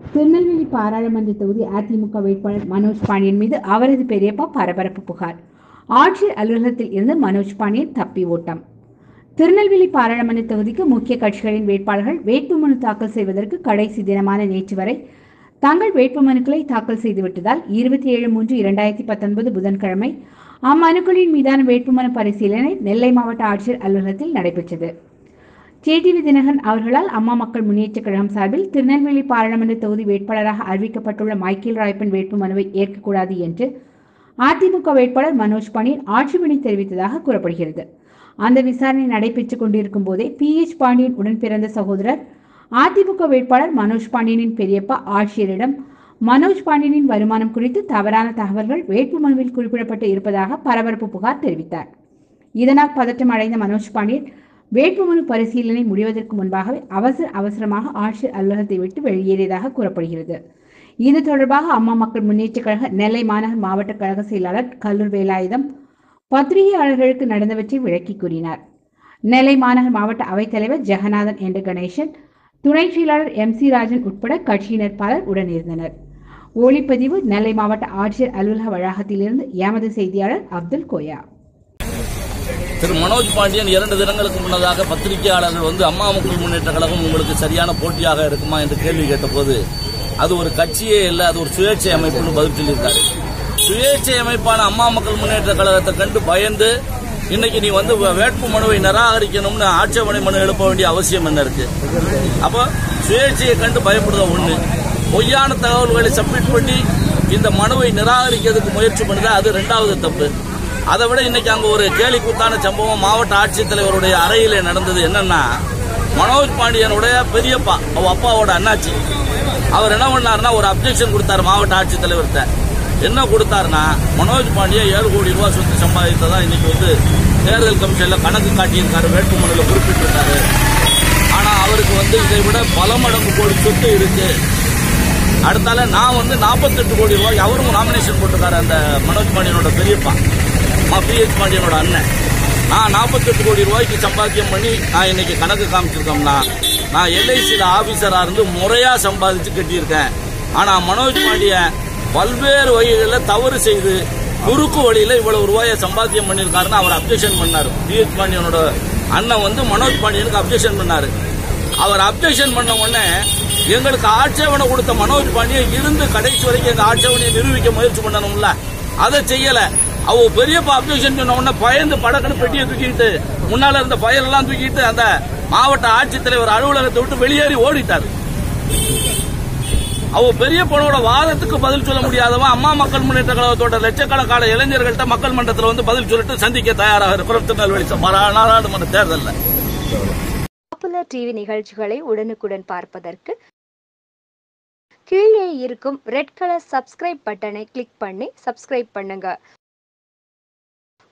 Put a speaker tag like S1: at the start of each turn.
S1: திருநெல்வேலி பாராளுமன்ற தொகுதி அதிமுக வேட்பாளர் மனோஜ் பாண்டியன் மீது அவரது பெரியப்பா பரபரப்பு புகார். ஆட்சியர் அலுவலகத்தில் இருந்து மனோஜ் பாண்டியன் தப்பி ஓட்டம். திருநெல்வேலி பாராளுமன்ற தொகுதிக்கு முக்கிய கட்சிகளின் வேட்பாளர்கள் வேட்புமனு தாக்கல் செய்வதற்கு கடைசி தினமான நேற்று வரை தங்கள் வேட்புமனுக்களை தாக்கல் செய்துவிட்டதால் இருபத்தி ஏழு மூன்று இரண்டாயிரத்தி பத்தொன்பது புதன்கிழமை அம்மனுக்களின் மீதான வேட்புமனு பரிசீலனை நெல்லை மாவட்ட ஆட்சியர் அலுவலகத்தில் நடைபெற்றது. டிடிவி தினகரன் அவர்களால் அம்மா மக்கள் முன்னேற்ற கழகம் சார்பில் திருநெல்வேலி பாராளுமன்ற தொகுதி வேட்பாளராக அறிவிக்கப்பட்டுள்ள மைக்கேல் ராயபன் வேட்பு மனுவை ஏற்கக்கூடாது என்று அதிமுக வேட்பாளர் மனோஜ் பாண்டியன் ஆட்சேபனை தெரிவித்ததாக கூறப்படுகிறது. அந்த விசாரணை நடைபெற்றுக் கொண்டிருக்கும் போதே பி எச் பாண்டியன் உடன் பிறந்த சகோதரர் அதிமுக வேட்பாளர் மனோஜ் பாண்டியனின் பெரியப்பா ஆட்சியரிடம் மனோஜ் பாண்டியனின் வருமானம் குறித்து தவறான தகவல்கள் வேட்புமனுவில் குறிப்பிடப்பட்டு இருப்பதாக பரபரப்பு புகார் தெரிவித்தார். இதனால் பதற்றம் அடைந்த மனோஜ் பாண்டியன் வேட்புமனு பரிசீலனை முடிவதற்கு முன்பாகவே அவசர அவசரமாக ஆட்சியர் அலுவலகத்தை விட்டு வெளியேறியதாக கூறப்படுகிறது. இது தொடர்பாக அம்மா மக்கள் முன்னேற்றக் கழக நெல்லை மாநகர் மாவட்ட கழக செயலாளர் கல்லூர் வேலாயுதம் பத்திரிகையாளர்களுக்கு நடந்தவற்றை விளக்கி கூறினார். நெல்லை மாநகர் மாவட்ட அவைத்தலைவர் ஜெகநாதன் என்ற கணேசன் துணை செயலாளர் எம் சி ராஜன் உட்பட கட்சியினர் பலர் உடனிருந்தனர். ஒளிப்பதிவு நெல்லை மாவட்ட ஆட்சியர் அலுவலக வளாகத்திலிருந்து எமது செய்தியாளர் அப்துல் கோயா.
S2: திரு மனோஜ் பாண்டியன் இரண்டு தினங்களுக்கு முன்னதாக பத்திரிகையாளர்கள் வந்து அம்மா மக்கள் முன்னேற்ற கழகம் உங்களுக்கு சரியான போட்டியாக இருக்குமா? என்று கேள்வி கேட்டபோது அது ஒரு கட்சியே இல்லை அது ஒரு சுயேட்சை அமைப்புன்னு பதில் சொல்லியிருக்காரு. சுயேட்சை அமைப்பான அம்மா மக்கள் முன்னேற்ற கழகத்தை கண்டு பயந்து இன்னைக்கு நீ வந்து வேட்பு மனுவை நிராகரிக்கணும்னு ஆட்சேபனை மனு எழுப்ப வேண்டிய அவசியம் என்ன இருக்கு? அப்போ சுயேட்சையை கண்டு பயப்படுத ஒண்ணு பொய்யான தகவல்களை சப்மிட் பண்ணி இந்த மனுவை நிராகரிக்கிறதுக்கு முயற்சி பண்ணுது? அது ரெண்டாவது தப்பு. அதை விட இன்னைக்கு அங்க ஒரு கேலி கூத்தான சம்பவம் மாவட்ட ஆட்சித்தலைவருடைய அறையிலே நடந்தது என்னன்னா மனோஜ் பாண்டியனுடைய பெரியப்பா அவ அப்பாவோட அண்ணாச்சி. அவர் என்ன பண்ணாருன்னா ஒரு அப்ஜெக்ஷன் கொடுத்தாரு மாவட்ட ஆட்சித்தலைவர்கிட்ட. என்ன கொடுத்தாருன்னா மனோஜ் பாண்டியன் ஏழு கோடி ரூபாய் சொத்து சம்பாதித்ததா இன்னைக்கு வந்து தேர்தல் கமிஷன்ல கணக்கு காட்டியிருக்காரு வேட்புமனுல குறிப்பிட்டிருக்காரு. ஆனா அவருக்கு வந்து இதை விட பல மடங்கு கோடி சொத்து இருக்கு. அடுத்தால நான் வந்து 48 கோடி ரூபாய் அவரும் நாமினேஷன் போட்டிருக்காரு அந்த மனோஜ் பாண்டியனோட பெரியப்பா. பி பாண்டியனோட அண்ணன். நான் 48 கோடி ரூபாய்க்கு சம்பாத்தியம் பண்ணி நான் இன்னைக்கு கணக்கு காமிச்சிருக்கோம்னா நான் எல்ஐசியில் ஆஃபீஸராக இருந்து முறையாக சம்பாதிச்சு கட்டியிருக்கேன். ஆனால் மனோஜ் பாண்டியன் பல்வேறு வகைகளில் தவறு செய்து குறுக்கு வழியில் இவ்வளவு ரூபாயை சம்பாத்தியம் பண்ணியிருக்காருன்னு அவர் அப்ஜெக்ஷன் பண்ணிணாரு பிஎச் பாண்டியனோட அண்ணன் வந்து மனோஜ் பாண்டியனுக்கு அப்ஜெக்ஷன் பண்ணார். அவர் அப்ஜெக்ஷன் பண்ண உடனே எங்களுக்கு ஆட்சேபனை கொடுத்த மனோஜ் பாண்டியன் இருந்து கடைசி வரைக்கும் எங்க ஆட்சேபனையை நிரூபிக்க முயற்சி பண்ணணும்ல. அதை செய்யலை. அவ பெரிய அப்ஜெக்ஷன் சொன்ன உடனே பயந்து படக்குன்னு பெட்டியை தூக்கிட்டு முன்னால இருந்த ஃபயல் எல்லாம் தூக்கிட்டு அந்த மாவட்ட ஆட்சித்தலைவர் அலுவலகத்தை விட்டு வெளியேறி ஓடிட்டார். அவ பெரிய பொண்ணோட வாதத்துக்கு பதில் சொல்ல முடியாதவன் அம்மா மக்கள் முன்னேற்ற கழகத்தோட லட்சக்கணக்கான இளைஞர்கள்ட்ட மக்கள் மன்றத்தில் வந்து பதில் சொல்லிட்டு சந்திக்க தயாராக இருக்கிறோம் திருநெல்வேலி நாடாளுமன்ற தேர்தலில்.
S3: பாப்புலர் டிவி நிகழ்ச்சிகளை உடனுக்குடன் பார்ப்பதற்கு கீழே இருக்கும் ரெட் கலர் சப்ஸ்கிரைப் பட்டனை கிளிக் பண்ணி சப்ஸ்கிரைப் பண்ணுங்க.